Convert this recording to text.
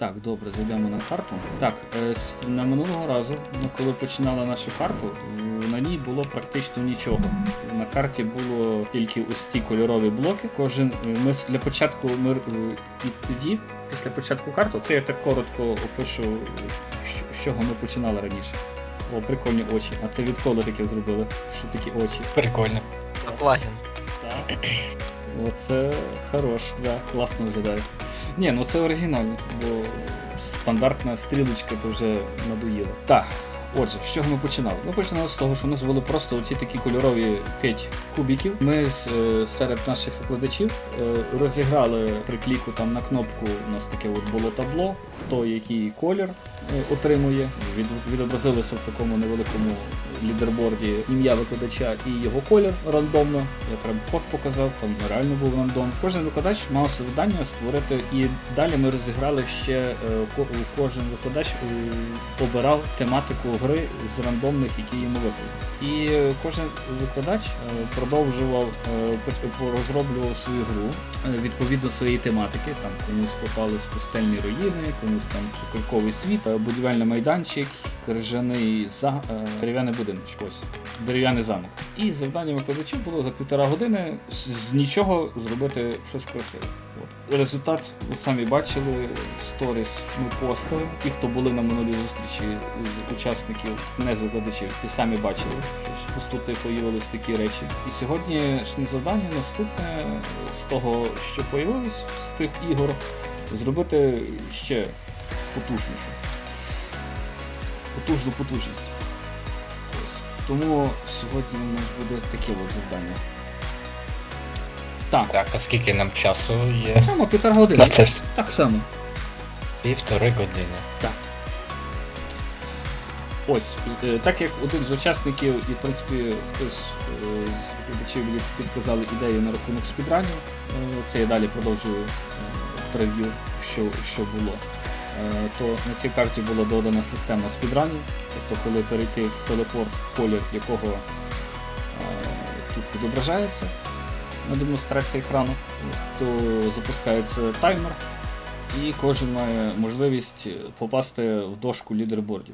Так, добре, зайдемо на карту. Так, е, на минулого разу, ми коли починали нашу карту, е, на ній було практично нічого. На карті було тільки ось ці кольорові блоки. Кожен е, ми для початку ми і тоді, після початку карти, це я так коротко опишу, з чого ми починали раніше. О, прикольні очі. А це відколи таке зробили? Що такі очі? Прикольно. Плагін. Так. Оце хорош, да, класно виглядає. Ні, ну це оригінально, бо стандартна стрілочка то вже надоїла. Так, отже, з чого ми починали? Ми починали з того, що у нас були просто оці такі кольорові 5 кубіків. Ми е, серед наших викладачів е, розіграли при кліку там на кнопку. У нас таке от було табло, хто який колір отримує. Від, відобразилося в такому невеликому лідерборді ім'я викладача і його колір рандомно. Я прям код показав, там реально був рандом. Кожен викладач мав завдання створити, і далі ми розіграли ще е, кожен викладач е, обирав тематику гри з рандомних, які йому випали. І е, кожен викладач е, продовжував е, розроблював свою гру е, відповідно своєї тематики. Там комусь попались пустельні руїни, комусь там цукерковий світ, е, будівельний майданчик, крижаний за е, дерев'яний будиночок. Ось дерев'яний замок. І завдання викладачів було за півтора години з, нічого зробити щось красиве. От. Результат ви самі бачили, сторіс ми постили. Ті, хто були на минулій зустрічі з учасників, не з викладачів, ті самі бачили, що пустоти появились такі речі. І сьогоднішнє завдання наступне з того, що появилось з тих ігор, зробити ще потужніше. Потужну потужність. Ось. Тому сьогодні у нас буде таке от завдання. Так, Так, а скільки нам часу є? так само півтора години. На це все. Так само. Півтори години. Так. Ось, е, так як один з учасників, і в принципі хтось е, з глядачів мені підказали ідею на рахунок спідранів, е, це я далі продовжую е, прев'ю, що, що було. Е, То на цій карті була додана система спідранів, тобто коли перейти в телепорт, колір якого е, тут відображається на демонстрації екрану, то запускається таймер, і кожен має можливість попасти в дошку лідербордів.